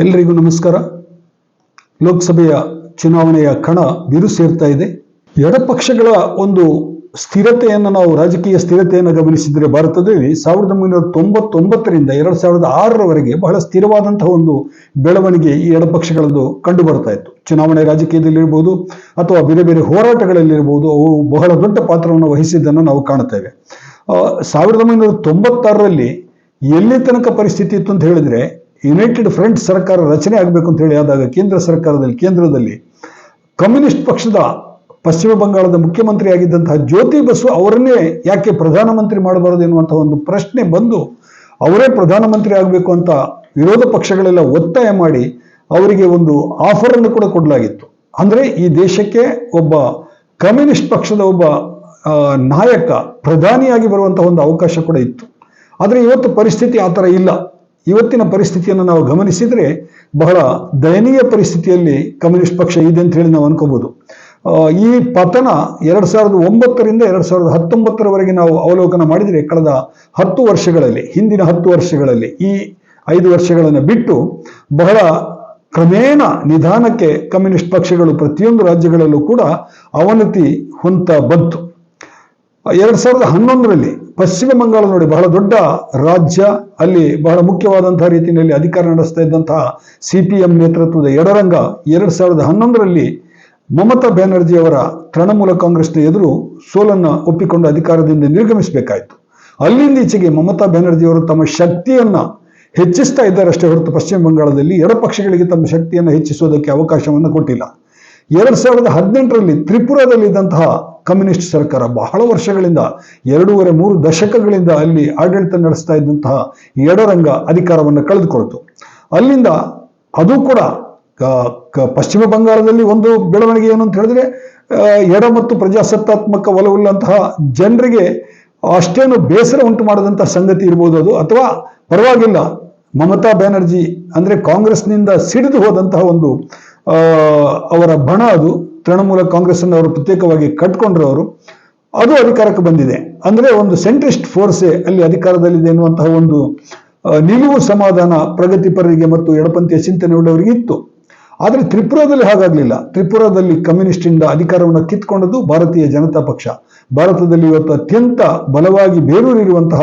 ಎಲ್ರಿಗೂ ನಮಸ್ಕಾರ. ಲೋಕಸಭೆಯ ಚುನಾವಣೆಯ ಕಣ ಬಿರು ಸೇರ್ತಾ ಇದೆ. ಎಡಪಕ್ಷಗಳ ಒಂದು ಸ್ಥಿರತೆಯನ್ನು ನಾವು ರಾಜಕೀಯ ಸ್ಥಿರತೆಯನ್ನು ಗಮನಿಸಿದರೆ ಭಾರತದಲ್ಲಿ ಸಾವಿರದ ಒಂಬೈನೂರ ತೊಂಬತ್ತೊಂಬತ್ತರಿಂದ ಎರಡು ಸಾವಿರದ ಆರರವರೆಗೆ ಬಹಳ ಸ್ಥಿರವಾದಂತಹ ಒಂದು ಬೆಳವಣಿಗೆ ಈ ಎಡಪಕ್ಷಗಳದ್ದು ಕಂಡು ಬರ್ತಾ ಇತ್ತು. ಚುನಾವಣೆ ರಾಜಕೀಯದಲ್ಲಿರ್ಬೋದು ಅಥವಾ ಬೇರೆ ಬೇರೆ ಹೋರಾಟಗಳಲ್ಲಿರ್ಬೋದು ಅವು ಬಹಳ ದೊಡ್ಡ ಪಾತ್ರವನ್ನು ವಹಿಸಿದ್ದನ್ನು ನಾವು ಕಾಣುತ್ತೇವೆ. ಸಾವಿರದ ಒಂಬೈನೂರ ತೊಂಬತ್ತಾರರಲ್ಲಿ ಎಲ್ಲಿ ತನಕ ಪರಿಸ್ಥಿತಿ ಇತ್ತು ಅಂತ ಹೇಳಿದ್ರೆ ಯುನೈಟೆಡ್ ಫ್ರಂಟ್ ಸರ್ಕಾರ ರಚನೆ ಆಗಬೇಕು ಅಂತ ಹೇಳಿ ಆದಾಗ ಕೇಂದ್ರ ಸರ್ಕಾರದಲ್ಲಿ, ಕೇಂದ್ರದಲ್ಲಿ ಕಮ್ಯುನಿಸ್ಟ್ ಪಕ್ಷದ ಪಶ್ಚಿಮ ಬಂಗಾಳದ ಮುಖ್ಯಮಂತ್ರಿ ಆಗಿದ್ದಂತಹ ಜ್ಯೋತಿ ಬಸು ಅವರನ್ನೇ ಯಾಕೆ ಪ್ರಧಾನಮಂತ್ರಿ ಮಾಡಬಾರದು ಎನ್ನುವಂತಹ ಒಂದು ಪ್ರಶ್ನೆ ಬಂದು ಅವರೇ ಪ್ರಧಾನಮಂತ್ರಿ ಆಗಬೇಕು ಅಂತ ವಿರೋಧ ಪಕ್ಷಗಳೆಲ್ಲ ಒತ್ತಾಯ ಮಾಡಿ ಅವರಿಗೆ ಒಂದು ಆಫರ್ ಅನ್ನು ಕೂಡ ಕೊಡಲಾಗಿತ್ತು. ಅಂದ್ರೆ ಈ ದೇಶಕ್ಕೆ ಒಬ್ಬ ಕಮ್ಯುನಿಸ್ಟ್ ಪಕ್ಷದ ಒಬ್ಬ ನಾಯಕ ಪ್ರಧಾನಿಯಾಗಿ ಬರುವಂತಹ ಒಂದು ಅವಕಾಶ ಕೂಡ ಇತ್ತು. ಆದರೆ ಇವತ್ತು ಪರಿಸ್ಥಿತಿ ಆ ಥರ ಇಲ್ಲ. ಇವತ್ತಿನ ಪರಿಸ್ಥಿತಿಯನ್ನು ನಾವು ಗಮನಿಸಿದರೆ ಬಹಳ ದಯನೀಯ ಪರಿಸ್ಥಿತಿಯಲ್ಲಿ ಕಮ್ಯುನಿಸ್ಟ್ ಪಕ್ಷ ಇದೆ ಅಂತ ಹೇಳಿ ನಾವು ಅನ್ಕೋಬೋದು. ಈ ಪತನ ಎರಡು ಸಾವಿರದ ಒಂಬತ್ತರಿಂದ ಎರಡು ಸಾವಿರದ ಹತ್ತೊಂಬತ್ತರವರೆಗೆ ನಾವು ಅವಲೋಕನ ಮಾಡಿದರೆ ಕಳೆದ ಹತ್ತು ವರ್ಷಗಳಲ್ಲಿ, ಹಿಂದಿನ ಹತ್ತು ವರ್ಷಗಳಲ್ಲಿ, ಈ ಐದು ವರ್ಷಗಳನ್ನು ಬಿಟ್ಟು ಬಹಳ ಕ್ರಮೇಣ ನಿಧಾನಕ್ಕೆ ಕಮ್ಯುನಿಸ್ಟ್ ಪಕ್ಷಗಳು ಪ್ರತಿಯೊಂದು ರಾಜ್ಯಗಳಲ್ಲೂ ಕೂಡ ಅವನತಿ ಹೊಂತ ಬಂತು. ಎರಡ್ ಸಾವಿರದ ಹನ್ನೊಂದರಲ್ಲಿ ಪಶ್ಚಿಮ ಬಂಗಾಳ ನೋಡಿ ಬಹಳ ದೊಡ್ಡ ರಾಜ್ಯ, ಅಲ್ಲಿ ಬಹಳ ಮುಖ್ಯವಾದಂತಹ ರೀತಿಯಲ್ಲಿ ಅಧಿಕಾರ ನಡೆಸ್ತಾ ಇದ್ದಂತಹ ಸಿ ಪಿ ಎಂ ನೇತೃತ್ವದ ಎಡರಂಗ ಎರಡ್ ಸಾವಿರದ ಹನ್ನೊಂದರಲ್ಲಿ ಮಮತಾ ಬ್ಯಾನರ್ಜಿ ಅವರ ತೃಣಮೂಲ ಕಾಂಗ್ರೆಸ್ನ ಎದುರು ಸೋಲನ್ನ ಒಪ್ಪಿಕೊಂಡು ಅಧಿಕಾರದಿಂದ ನಿರ್ಗಮಿಸಬೇಕಾಯಿತು. ಅಲ್ಲಿಂದ ಈಚೆಗೆ ಮಮತಾ ಬ್ಯಾನರ್ಜಿ ಅವರು ತಮ್ಮ ಶಕ್ತಿಯನ್ನ ಹೆಚ್ಚಿಸ್ತಾ ಇದ್ದಾರಷ್ಟೇ ಹೊರತು ಪಶ್ಚಿಮ ಬಂಗಾಳದಲ್ಲಿ ಎಡಪಕ್ಷಗಳಿಗೆ ತಮ್ಮ ಶಕ್ತಿಯನ್ನು ಹೆಚ್ಚಿಸುವುದಕ್ಕೆ ಅವಕಾಶವನ್ನು ಕೊಟ್ಟಿಲ್ಲ. ಎರಡ್ ಸಾವಿರದ ಹದಿನೆಂಟರಲ್ಲಿ ತ್ರಿಪುರಾದಲ್ಲಿದ್ದಂತಹ ಕಮ್ಯುನಿಸ್ಟ್ ಸರ್ಕಾರ ಬಹಳ ವರ್ಷಗಳಿಂದ, ಎರಡೂವರೆ ಮೂರು ದಶಕಗಳಿಂದ ಅಲ್ಲಿ ಆಡಳಿತ ನಡೆಸ್ತಾ ಇದ್ದಂತಹ ಎಡರಂಗ ಅಧಿಕಾರವನ್ನು ಕಳೆದುಕೊಳ್ತು. ಅಲ್ಲಿಂದ ಅದು ಕೂಡ ಪಶ್ಚಿಮ ಬಂಗಾಳದಲ್ಲಿ ಒಂದು ಬೆಳವಣಿಗೆ ಏನು ಅಂತ ಹೇಳಿದ್ರೆ ಎಡ ಮತ್ತು ಪ್ರಜಾಸತ್ತಾತ್ಮಕ ಒಲವುಳ್ಳಂತಹ ಜನರಿಗೆ ಅಷ್ಟೇನು ಬೇಸರ ಉಂಟು ಮಾಡದಂತಹ ಸಂಗತಿ ಇರ್ಬೋದು ಅದು, ಅಥವಾ ಪರವಾಗಿಲ್ಲ, ಮಮತಾ ಬ್ಯಾನರ್ಜಿ ಅಂದ್ರೆ ಕಾಂಗ್ರೆಸ್ನಿಂದ ಸಿಡಿದು ಹೋದಂತಹ ಒಂದು ಅವರ ಬಣ ಅದು. ತೃಣಮೂಲ ಕಾಂಗ್ರೆಸ್ ಅನ್ನು ಅವರು ಪ್ರತ್ಯೇಕವಾಗಿ ಕಟ್ಕೊಂಡ್ರು ಅವರು ಅದು ಅಧಿಕಾರಕ್ಕೆ ಬಂದಿದೆ. ಅಂದ್ರೆ ಒಂದು ಸೆಂಟ್ರಿಸ್ಟ್ ಫೋರ್ಸೆ ಅಲ್ಲಿ ಅಧಿಕಾರದಲ್ಲಿದೆ ಎನ್ನುವಂತಹ ಒಂದು ನಿಲುವು ಸಮಾಧಾನ ಪ್ರಗತಿಪರರಿಗೆ ಮತ್ತು ಎಡಪಂಥೀಯ ಚಿಂತನೆ ಉಳ್ಳವರಿಗೆ ಇತ್ತು. ಆದರೆ ತ್ರಿಪುರಾದಲ್ಲಿ ಹಾಗಾಗಲಿಲ್ಲ. ತ್ರಿಪುರಾದಲ್ಲಿ ಕಮ್ಯುನಿಸ್ಟ್ ಇಂದ ಅಧಿಕಾರವನ್ನು ಕಿತ್ಕೊಂಡದ್ದು ಭಾರತೀಯ ಜನತಾ ಪಕ್ಷ. ಭಾರತದಲ್ಲಿ ಇವತ್ತು ಅತ್ಯಂತ ಬಲವಾಗಿ ಬೇರೂರಿರುವಂತಹ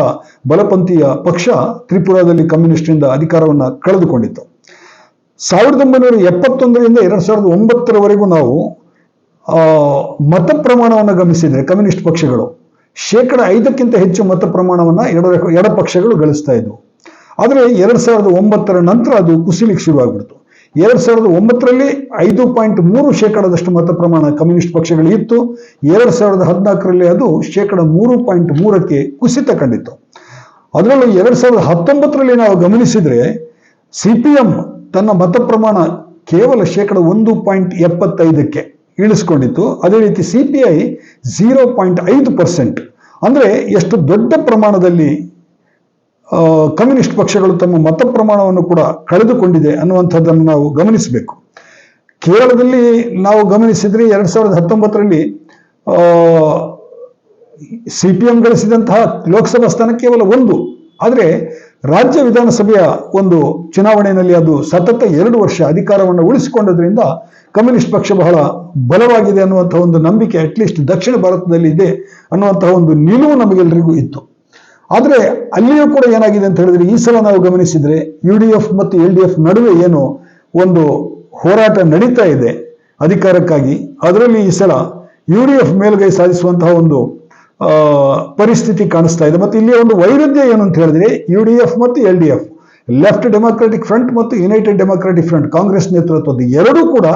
ಬಲಪಂಥೀಯ ಪಕ್ಷ ತ್ರಿಪುರಾದಲ್ಲಿ ಕಮ್ಯುನಿಸ್ಟ್ ಇಂದ ಅಧಿಕಾರವನ್ನು ಕಳೆದುಕೊಂಡಿತ್ತು. ಸಾವಿರದ ಒಂಬೈನೂರ ಎಪ್ಪತ್ತೊಂದರಿಂದ ಎರಡ್ ಸಾವಿರದ ಒಂಬತ್ತರವರೆಗೂ ನಾವು ಮತ ಪ್ರಮಾಣವನ್ನು ಗಮನಿಸಿದರೆ ಕಮ್ಯುನಿಸ್ಟ್ ಪಕ್ಷಗಳು ಶೇಕಡ ಐದಕ್ಕಿಂತ ಹೆಚ್ಚು ಮತ ಪ್ರಮಾಣವನ್ನು ಎಡ ಪಕ್ಷಗಳು ಗಳಿಸ್ತಾ ಇದ್ವು. ಆದರೆ ಎರಡು ಸಾವಿರದ ಒಂಬತ್ತರ ನಂತರ ಅದು ಕುಸಿಲಿಕ್ಕೆ ಶುರುವಾಗ್ಬಿಡ್ತು. ಎರಡು ಸಾವಿರದ ಒಂಬತ್ತರಲ್ಲಿ ಐದು ಪಾಯಿಂಟ್ ಮೂರು ಶೇಕಡದಷ್ಟು ಮತ ಪ್ರಮಾಣ ಕಮ್ಯುನಿಸ್ಟ್ ಪಕ್ಷಗಳು ಇತ್ತು. ಎರಡು ಸಾವಿರದ ಹದಿನಾಲ್ಕರಲ್ಲಿ ಅದು ಶೇಕಡ ಮೂರು ಪಾಯಿಂಟ್ ಮೂರಕ್ಕೆ ಕುಸಿತ ಕಂಡಿತ್ತು. ಅದರಲ್ಲೂ ಎರಡು ಸಾವಿರದ ಹತ್ತೊಂಬತ್ತರಲ್ಲಿ ನಾವು ಗಮನಿಸಿದ್ರೆ ಸಿಪಿಎಂ ತನ್ನ ಮತ ಪ್ರಮಾಣ ಕೇವಲ ಶೇಕಡ ಒಂದು ಪಾಯಿಂಟ್ ಎಪ್ಪತ್ತೈದಕ್ಕೆ ಇಳಿಸ್ಕೊಂಡಿತ್ತು. ಅದೇ ರೀತಿ C P I zero point ಐದು ಪರ್ಸೆಂಟ್ ಅಂದರೆ ಎಷ್ಟು ದೊಡ್ಡ ಪ್ರಮಾಣದಲ್ಲಿ ಕಮ್ಯುನಿಸ್ಟ್ ಪಕ್ಷಗಳು ತಮ್ಮ ಮತ ಪ್ರಮಾಣವನ್ನು ಕೂಡ ಕಳೆದುಕೊಂಡಿದೆ ಅನ್ನುವಂಥದ್ದನ್ನು ನಾವು ಗಮನಿಸಬೇಕು. ಕೇರಳದಲ್ಲಿ ನಾವು ಗಮನಿಸಿದರೆ ಎರಡು ಸಾವಿರದ ಹತ್ತೊಂಬತ್ತರಲ್ಲಿ ಸಿ ಪಿ ಎಂ ಗಳಿಸಿದಂತಹ ಲೋಕಸಭಾ ಸ್ಥಾನ ಕೇವಲ ಒಂದು. ಆದರೆ ರಾಜ್ಯ ವಿಧಾನಸಭೆಯ ಒಂದು ಚುನಾವಣೆಯಲ್ಲಿ ಅದು ಸತತ ಎರಡು ವರ್ಷ ಅಧಿಕಾರವನ್ನು ಉಳಿಸಿಕೊಂಡದ್ರಿಂದ ಕಮ್ಯುನಿಸ್ಟ್ ಪಕ್ಷ ಬಹಳ ಬಲವಾಗಿದೆ ಅನ್ನುವಂತಹ ಒಂದು ನಂಬಿಕೆ ಅಟ್ಲೀಸ್ಟ್ ದಕ್ಷಿಣ ಭಾರತದಲ್ಲಿ ಇದೆ ಅನ್ನುವಂತಹ ಒಂದು ನಿಲುವು ನಮಗೆಲ್ಲರಿಗೂ ಇತ್ತು. ಆದರೆ ಅಲ್ಲಿಯೂ ಕೂಡ ಏನಾಗಿದೆ ಅಂತ ಹೇಳಿದ್ರೆ, ಈ ಸಲ ನಾವು ಗಮನಿಸಿದ್ರೆ ಯು ಡಿ ಎಫ್ ಮತ್ತು ಎಲ್ ಡಿ ಎಫ್ ನಡುವೆ ಏನು ಒಂದು ಹೋರಾಟ ನಡೀತಾ ಇದೆ ಅಧಿಕಾರಕ್ಕಾಗಿ. ಅದರಲ್ಲಿ ಈ ಸಲ ಯು ಡಿ ಎಫ್ ಮೇಲುಗೈ ಸಾಧಿಸುವಂತಹ ಒಂದು ಪರಿಸ್ಥಿತಿ ಕಾಣಿಸ್ತಾ ಇದೆ. ಮತ್ತು ಇಲ್ಲಿ ಒಂದು ವೈರುಧ್ಯ ಏನು ಅಂತ ಹೇಳಿದ್ರೆ ಯು ಡಿ ಎಫ್ ಮತ್ತು L D F left democratic front ಮತ್ತು ಯುನೈಟೆಡ್ ಡೆಮಾಕ್ರೆಟಿಕ್ ಫ್ರಂಟ್ ಕಾಂಗ್ರೆಸ್ ನೇತೃತ್ವದ ಎರಡೂ ಕೂಡ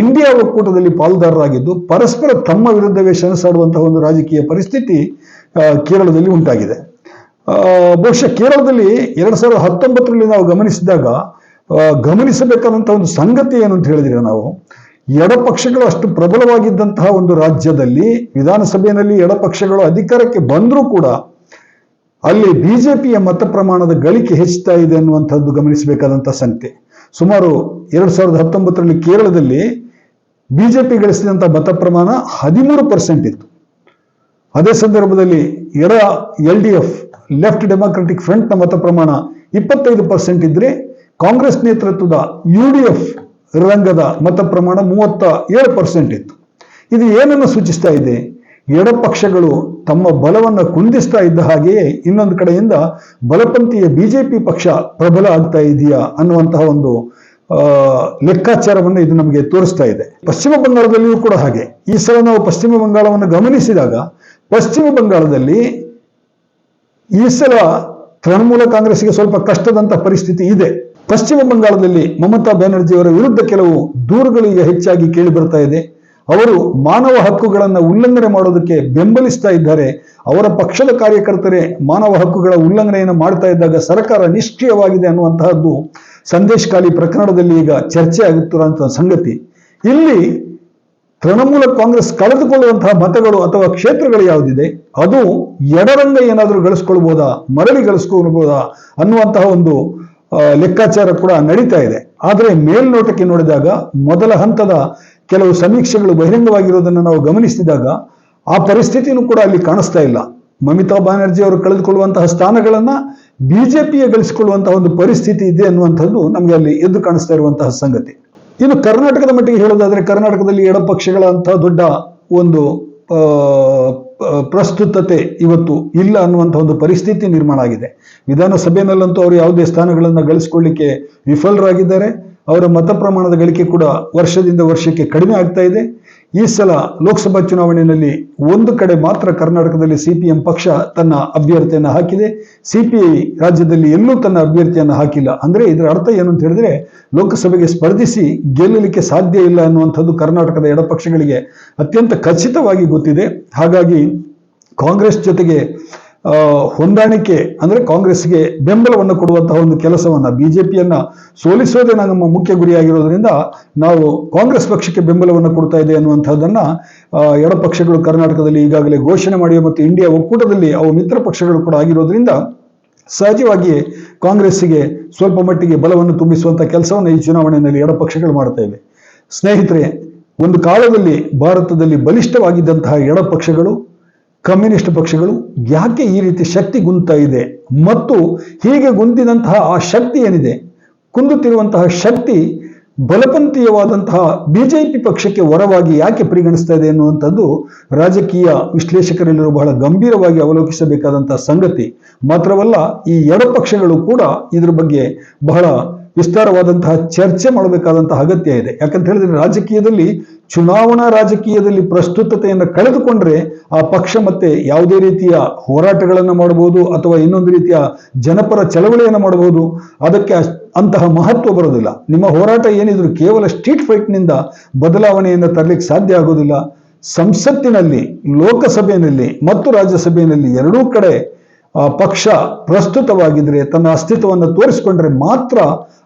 ಇಂಡಿಯಾ ಒಕ್ಕೂಟದಲ್ಲಿ ಪಾಲುದಾರರಾಗಿದ್ದು, ಪರಸ್ಪರ ತಮ್ಮ ವಿರುದ್ಧವೇ ಸೆಣಸಾಡುವಂತಹ ಒಂದು ರಾಜಕೀಯ ಪರಿಸ್ಥಿತಿ ಕೇರಳದಲ್ಲಿ ಉಂಟಾಗಿದೆ. ಬಹುಶಃ ಕೇರಳದಲ್ಲಿ ಎರಡ್ ಸಾವಿರದ ಹತ್ತೊಂಬತ್ತರಲ್ಲಿ ನಾವು ಗಮನಿಸಿದಾಗ ಗಮನಿಸಬೇಕಾದಂತಹ ಒಂದು ಸಂಗತಿ ಏನು ಅಂತ ಹೇಳಿದ್ರೆ ನಾವು ಎಡಪಕ್ಷಗಳು ಅಷ್ಟು ಪ್ರಬಲವಾಗಿದ್ದಂತಹ ಒಂದು ರಾಜ್ಯದಲ್ಲಿ, ವಿಧಾನಸಭೆಯಲ್ಲಿ ಎಡಪಕ್ಷಗಳು ಅಧಿಕಾರಕ್ಕೆ ಬಂದರೂ ಕೂಡ ಅಲ್ಲಿ ಬಿಜೆಪಿಯ ಮತ ಪ್ರಮಾಣದ ಗಳಿಕೆ ಹೆಚ್ಚುತ್ತಾ ಇದೆ ಅನ್ನುವಂಥದ್ದು ಗಮನಿಸಬೇಕಾದಂಥ ಸಂಖ್ಯೆ. ಸುಮಾರು ಎರಡು ಸಾವಿರದ ಹತ್ತೊಂಬತ್ತರಲ್ಲಿ ಕೇರಳದಲ್ಲಿ ಬಿಜೆಪಿ ಗಳಿಸಿದಂಥ ಮತ ಪ್ರಮಾಣ ಹದಿಮೂರು ಪರ್ಸೆಂಟ್ ಇತ್ತು. ಅದೇ ಸಂದರ್ಭದಲ್ಲಿ ಎಡ L D F, left democratic ಫ್ರಂಟ್ನ ಮತ ಪ್ರಮಾಣ ಇಪ್ಪತ್ತೈದು ಪರ್ಸೆಂಟ್ ಇದ್ರೆ ಕಾಂಗ್ರೆಸ್ ನೇತೃತ್ವದ ಯು ಡಿ ಎಫ್ ರಂಗದ ಮತ ಪ್ರಮಾಣ ಮೂವತ್ತ ಏಳು ಪರ್ಸೆಂಟ್ ಇತ್ತು. ಇದು ಏನನ್ನು ಸೂಚಿಸ್ತಾ ಇದೆ? ಎಡಪಕ್ಷಗಳು ತಮ್ಮ ಬಲವನ್ನು ಕುಂದಿಸ್ತಾ ಇದ್ದ ಹಾಗೆಯೇ ಇನ್ನೊಂದು ಕಡೆಯಿಂದ ಬಲಪಂಥೀಯ ಬಿಜೆಪಿ ಪಕ್ಷ ಪ್ರಬಲ ಆಗ್ತಾ ಇದೆಯಾ ಅನ್ನುವಂತಹ ಒಂದು ಲೆಕ್ಕಾಚಾರವನ್ನು ಇದು ನಮಗೆ ತೋರಿಸ್ತಾ ಇದೆ. ಪಶ್ಚಿಮ ಬಂಗಾಳದಲ್ಲಿಯೂ ಕೂಡ ಹಾಗೆ. ಈ ಸಲ ನಾವು ಪಶ್ಚಿಮ ಬಂಗಾಳವನ್ನು ಗಮನಿಸಿದಾಗ, ಪಶ್ಚಿಮ ಬಂಗಾಳದಲ್ಲಿ ಈ ಸಲ ತೃಣಮೂಲ ಕಾಂಗ್ರೆಸ್ಗೆ ಸ್ವಲ್ಪ ಕಷ್ಟದಂತ ಪರಿಸ್ಥಿತಿ ಇದೆ. ಪಶ್ಚಿಮ ಬಂಗಾಳದಲ್ಲಿ ಮಮತಾ ಬ್ಯಾನರ್ಜಿಯವರ ವಿರುದ್ಧ ಕೆಲವು ದೂರುಗಳು ಈಗ ಹೆಚ್ಚಾಗಿ ಕೇಳಿ ಬರ್ತಾ ಇದೆ. ಅವರು ಮಾನವ ಹಕ್ಕುಗಳನ್ನು ಉಲ್ಲಂಘನೆ ಮಾಡೋದಕ್ಕೆ ಬೆಂಬಲಿಸ್ತಾ ಇದ್ದಾರೆ. ಅವರ ಪಕ್ಷದ ಕಾರ್ಯಕರ್ತರೇ ಮಾನವ ಹಕ್ಕುಗಳ ಉಲ್ಲಂಘನೆಯನ್ನು ಮಾಡ್ತಾ ಇದ್ದಾಗ ಸರ್ಕಾರ ನಿಷ್ಕ್ರಿಯವಾಗಿದೆ ಅನ್ನುವಂತಹದ್ದು ಸಂದೇಶ್ ಖಾಲಿ ಪ್ರಕರಣದಲ್ಲಿ ಈಗ ಚರ್ಚೆ ಆಗುತ್ತಿರುವಂತಹ ಸಂಗತಿ. ಇಲ್ಲಿ ತೃಣಮೂಲ ಕಾಂಗ್ರೆಸ್ ಕಳೆದುಕೊಳ್ಳುವಂತಹ ಮತಗಳು ಅಥವಾ ಕ್ಷೇತ್ರಗಳು ಯಾವುದಿದೆ? ಅದು ಎಡರಂಗ ಏನಾದರೂ ಗಳಿಸ್ಕೊಳ್ಬೋದಾ? ಮರಳಿ ಗಳಿಸ್ಕೊಳ್ಬೋದಾ? ಅನ್ನುವಂತಹ ಒಂದು ಲೆಕ್ಕಾಚಾರ ಕೂಡ ನಡೀತಾ ಇದೆ. ಆದರೆ ಮೇಲ್ನೋಟಕ್ಕೆ ನೋಡಿದಾಗ ಮೊದಲ ಹಂತದ ಕೆಲವು ಸಮೀಕ್ಷೆಗಳು ಬಹಿರಂಗವಾಗಿರೋದನ್ನು ನಾವು ಗಮನಿಸಿದಾಗ ಆ ಪರಿಸ್ಥಿತಿನೂ ಕೂಡ ಅಲ್ಲಿ ಕಾಣಿಸ್ತಾ ಇಲ್ಲ. ಮಮತಾ ಬ್ಯಾನರ್ಜಿ ಅವರು ಕಳೆದುಕೊಳ್ಳುವಂತಹ ಸ್ಥಾನಗಳನ್ನ ಬಿಜೆಪಿಯ ಗಳಿಸಿಕೊಳ್ಳುವಂತಹ ಒಂದು ಪರಿಸ್ಥಿತಿ ಇದೆ ಅನ್ನುವಂಥದ್ದು ನಮಗೆ ಅಲ್ಲಿ ಎದ್ದು ಕಾಣಿಸ್ತಾ ಇರುವಂತಹ ಸಂಗತಿ. ಇನ್ನು ಕರ್ನಾಟಕದ ಮಟ್ಟಿಗೆ ಹೇಳೋದಾದರೆ ಕರ್ನಾಟಕದಲ್ಲಿ ಎಡಪಕ್ಷಗಳಂತಹ ದೊಡ್ಡ ಒಂದು ಪ್ರಸ್ತುತತೆ ಇವತ್ತು ಇಲ್ಲ ಅನ್ನುವಂಥ ಒಂದು ಪರಿಸ್ಥಿತಿ ನಿರ್ಮಾಣ ಆಗಿದೆ. ವಿಧಾನಸಭೆಯಲ್ಲಂತೂ ಅವರು ಯಾವುದೇ ಸ್ಥಾನಗಳನ್ನು ಗಳಿಸಿಕೊಳ್ಳಿಕ್ಕೆ ವಿಫಲರಾಗಿದ್ದಾರೆ. ಅವರ ಮತ ಪ್ರಮಾಣದ ಗಳಿಕೆ ಕೂಡ ವರ್ಷದಿಂದ ವರ್ಷಕ್ಕೆ ಕಡಿಮೆ ಆಗ್ತಾ ಇದೆ. ಈ ಸಲ ಲೋಕಸಭಾ ಚುನಾವಣೆಯಲ್ಲಿ ಒಂದು ಕಡೆ ಮಾತ್ರ ಕರ್ನಾಟಕದಲ್ಲಿ ಸಿಪಿಎಂ ಪಕ್ಷ ತನ್ನ ಅಭ್ಯರ್ಥಿಯನ್ನು ಹಾಕಿದೆ. ಸಿಪಿಐ ರಾಜ್ಯದಲ್ಲಿ ಎಲ್ಲೂ ತನ್ನ ಅಭ್ಯರ್ಥಿಯನ್ನು ಹಾಕಿಲ್ಲ. ಅಂದ್ರೆ ಇದರ ಅರ್ಥ ಏನು ಅಂತ ಹೇಳಿದ್ರೆ ಲೋಕಸಭೆಗೆ ಸ್ಪರ್ಧಿಸಿ ಗೆಲ್ಲಲಿಕ್ಕೆ ಸಾಧ್ಯ ಇಲ್ಲ ಅನ್ನುವಂಥದ್ದು ಕರ್ನಾಟಕದ ಎಡಪಕ್ಷಗಳಿಗೆ ಅತ್ಯಂತ ಖಚಿತವಾಗಿ ಗೊತ್ತಿದೆ. ಹಾಗಾಗಿ ಕಾಂಗ್ರೆಸ್ ಜೊತೆಗೆ ಹೊಂದಾಣಿಕೆ ಅಂದ್ರೆ ಕಾಂಗ್ರೆಸ್ಗೆ ಬೆಂಬಲವನ್ನು ಕೊಡುವಂತಹ ಒಂದು ಕೆಲಸವನ್ನ ಬಿಜೆಪಿಯನ್ನ ಸೋಲಿಸೋದೇ ನಮ್ಮ ಮುಖ್ಯ ಗುರಿಯಾಗಿರೋದ್ರಿಂದ ನಾವು ಕಾಂಗ್ರೆಸ್ ಪಕ್ಷಕ್ಕೆ ಬೆಂಬಲವನ್ನು ಕೊಡ್ತಾ ಇದೆ ಅನ್ನುವಂಥದ್ದನ್ನ ಎಡ ಎಡಪಕ್ಷಗಳು ಕರ್ನಾಟಕದಲ್ಲಿ ಈಗಾಗಲೇ ಘೋಷಣೆ ಮಾಡಿವೆ ಮತ್ತು ಇಂಡಿಯಾ ಒಕ್ಕೂಟದಲ್ಲಿ ಅವು ಮಿತ್ರ ಪಕ್ಷಗಳು ಕೂಡ ಆಗಿರೋದ್ರಿಂದ ಸಹಜವಾಗಿಯೇ ಕಾಂಗ್ರೆಸ್ಸಿಗೆ ಸ್ವಲ್ಪ ಮಟ್ಟಿಗೆ ಬಲವನ್ನು ತುಂಬಿಸುವಂತಹ ಕೆಲಸವನ್ನು ಈ ಚುನಾವಣೆಯಲ್ಲಿ ಎಡಪಕ್ಷಗಳು ಮಾಡ್ತಾ ಇವೆ. ಸ್ನೇಹಿತರೆ, ಒಂದು ಕಾಲದಲ್ಲಿ ಭಾರತದಲ್ಲಿ ಬಲಿಷ್ಠವಾಗಿದ್ದಂತಹ ಎಡಪಕ್ಷಗಳು ಕಮ್ಯುನಿಸ್ಟ್ ಪಕ್ಷಗಳು ಯಾಕೆ ಈ ರೀತಿ ಶಕ್ತಿ ಗುಂತಾ ಇದೆ ಮತ್ತು ಹೀಗೆ ಗುಂತಿದಂತಹ ಆ ಶಕ್ತಿ ಏನಿದೆ? ಕುಂದುತ್ತಿರುವಂತಹ ಶಕ್ತಿ ಬಲಪಂಥೀಯವಾದಂತಹ ಬಿಜೆಪಿ ಪಕ್ಷಕ್ಕೆ ವರವಾಗಿ ಯಾಕೆ ಪರಿಗಣಿಸ್ತಾ ಇದೆ ಎನ್ನುವಂಥದ್ದು ರಾಜಕೀಯ ವಿಶ್ಲೇಷಕರೆಲ್ಲರೂ ಬಹಳ ಗಂಭೀರವಾಗಿ ಅವಲೋಕಿಸಬೇಕಾದಂತಹ ಸಂಗತಿ. ಮಾತ್ರವಲ್ಲ, ಈ ಎಡಪಕ್ಷಗಳು ಕೂಡ ಇದ್ರ ಬಗ್ಗೆ ಬಹಳ ವಿಸ್ತಾರವಾದಂತಹ ಚರ್ಚೆ ಮಾಡಬೇಕಾದಂತಹ ಅಗತ್ಯ ಇದೆ. ಯಾಕಂತ ಹೇಳಿದ್ರೆ ರಾಜಕೀಯದಲ್ಲಿ, ಚುನಾವಣಾ ರಾಜಕೀಯದಲ್ಲಿ ಪ್ರಸ್ತುತತೆಯನ್ನು ಕಳೆದುಕೊಂಡ್ರೆ ಆ ಪಕ್ಷ ಮತ್ತೆ ಯಾವುದೇ ರೀತಿಯ ಹೋರಾಟಗಳನ್ನು ಮಾಡಬಹುದು ಅಥವಾ ಇನ್ನೊಂದು ರೀತಿಯ ಜನಪರ ಚಳವಳಿಯನ್ನು ಮಾಡಬಹುದು. ಅದಕ್ಕೆ ಅಂತಹ ಮಹತ್ವ ಬರೋದಿಲ್ಲ. ನಿಮ್ಮ ಹೋರಾಟ ಏನಿದ್ರು ಕೇವಲ ಸ್ಟ್ರೀಟ್ ಫೈಟ್ನಿಂದ ಬದಲಾವಣೆಯನ್ನು ತರಲಿಕ್ಕೆ ಸಾಧ್ಯ ಆಗೋದಿಲ್ಲ. ಸಂಸತ್ತಿನಲ್ಲಿ, ಲೋಕಸಭೆಯಲ್ಲಿ ಮತ್ತು ರಾಜ್ಯಸಭೆಯಲ್ಲಿ ಎರಡೂ ಕಡೆ ಪಕ್ಷ ಪ್ರಸ್ತುತವಾಗಿದ್ರೆ ತನ್ನ ಅಸ್ತಿತ್ವವನ್ನು ತೋರಿಸಿಕೊಂಡ್ರೆ ಮಾತ್ರ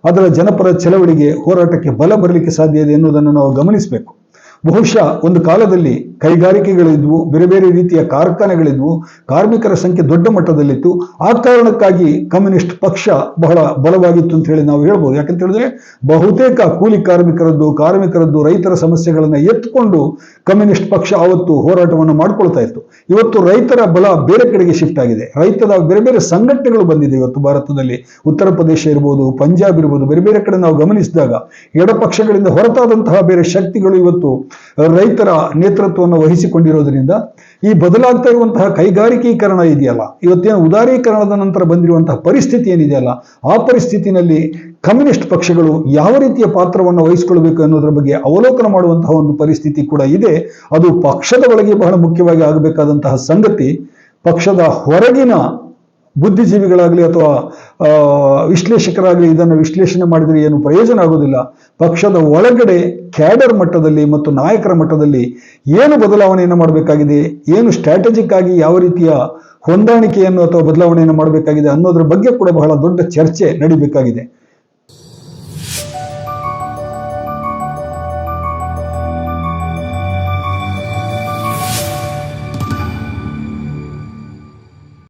ಅದರ ಜನಪರ ಚಳವಳಿಗೆ ಹೋರಾಟಕ್ಕೆ ಬಲ ಬರಲಿಕ್ಕೆ ಸಾಧ್ಯ ಇದೆ ಎನ್ನುವುದನ್ನು ನಾವು ಗಮನಿಸಬೇಕು. ಬಹುಶಃ ಒಂದು ಕಾಲದಲ್ಲಿ ಕೈಗಾರಿಕೆಗಳಿದ್ವು, ಬೇರೆ ಬೇರೆ ರೀತಿಯ ಕಾರ್ಖಾನೆಗಳಿದ್ವು, ಕಾರ್ಮಿಕರ ಸಂಖ್ಯೆ ದೊಡ್ಡ ಮಟ್ಟದಲ್ಲಿತ್ತು. ಆ ಕಾರಣಕ್ಕಾಗಿ ಕಮ್ಯುನಿಸ್ಟ್ ಪಕ್ಷ ಬಹಳ ಬಲವಾಗಿತ್ತು ಅಂತ ಹೇಳಿ ನಾವು ಹೇಳ್ಬೋದು. ಯಾಕಂತ ಹೇಳಿದ್ರೆ ಬಹುತೇಕ ಕೂಲಿ ಕಾರ್ಮಿಕರದ್ದು ಕಾರ್ಮಿಕರದ್ದು ರೈತರ ಸಮಸ್ಯೆಗಳನ್ನು ಎತ್ಕೊಂಡು ಕಮ್ಯುನಿಸ್ಟ್ ಪಕ್ಷ ಆವತ್ತು ಹೋರಾಟವನ್ನು ಮಾಡ್ಕೊಳ್ತಾ ಇತ್ತು. ಇವತ್ತು ರೈತರ ಬಲ ಬೇರೆ ಕಡೆಗೆ ಶಿಫ್ಟ್ ಆಗಿದೆ. ರೈತರ ಬೇರೆ ಬೇರೆ ಸಂಘಟನೆಗಳು ಬಂದಿದೆ. ಇವತ್ತು ಭಾರತದಲ್ಲಿ ಉತ್ತರ ಪ್ರದೇಶ ಇರ್ಬೋದು, ಪಂಜಾಬ್ ಇರ್ಬೋದು, ಬೇರೆ ಬೇರೆ ಕಡೆ ನಾವು ಗಮನಿಸಿದಾಗ ಎಡಪಕ್ಷಗಳಿಂದ ಹೊರತಾದಂತಹ ಬೇರೆ ಶಕ್ತಿಗಳು ಇವತ್ತು ರೈತರ ನೇತೃತ್ವವನ್ನು ವಹಿಸಿಕೊಂಡಿರೋದ್ರಿಂದ ಈ ಬದಲಾಗ್ತಾ ಇರುವಂತಹ ಕೈಗಾರಿಕೀಕರಣ ಇದೆಯಲ್ಲ, ಇವತ್ತೇನು ಉದಾರೀಕರಣದ ನಂತರ ಬಂದಿರುವಂತಹ ಪರಿಸ್ಥಿತಿ ಏನಿದೆಯಲ್ಲ ಆ ಪರಿಸ್ಥಿತಿನಲ್ಲಿ ಕಮ್ಯುನಿಸ್ಟ್ ಪಕ್ಷಗಳು ಯಾವ ರೀತಿಯ ಪಾತ್ರವನ್ನು ವಹಿಸಿಕೊಳ್ಬೇಕು ಅನ್ನೋದ್ರ ಬಗ್ಗೆ ಅವಲೋಕನ ಮಾಡುವಂತಹ ಒಂದು ಪರಿಸ್ಥಿತಿ ಕೂಡ ಇದೆ. ಅದು ಪಕ್ಷದ ಒಳಗೆ ಬಹಳ ಮುಖ್ಯವಾಗಿ ಆಗಬೇಕಾದಂತಹ ಸಂಗತಿ, ಪಕ್ಷದ ಹೊರಗಿನ ಬುದ್ಧಿಜೀವಿಗಳಾಗಲಿ ಅಥವಾ ವಿಶ್ಲೇಷಕರಾಗಲಿ ಇದನ್ನು ವಿಶ್ಲೇಷಣೆ ಮಾಡಿದರೆ ಏನು ಪ್ರಯೋಜನ ಆಗೋದಿಲ್ಲ. ಪಕ್ಷದ ಒಳಗಡೆ ಕ್ಯಾಡರ್ ಮಟ್ಟದಲ್ಲಿ ಮತ್ತು ನಾಯಕರ ಮಟ್ಟದಲ್ಲಿ ಏನು ಬದಲಾವಣೆಯನ್ನು ಮಾಡಬೇಕಾಗಿದೆ, ಏನು ಸ್ಟ್ರಾಟಜಿಕ್ ಆಗಿ ಯಾವ ರೀತಿಯ ಹೊಂದಾಣಿಕೆಯನ್ನು ಅಥವಾ ಬದಲಾವಣೆಯನ್ನು ಮಾಡಬೇಕಾಗಿದೆ ಅನ್ನೋದ್ರ ಬಗ್ಗೆ ಕೂಡ ಬಹಳ ದೊಡ್ಡ ಚರ್ಚೆ ನಡಿಬೇಕಾಗಿದೆ.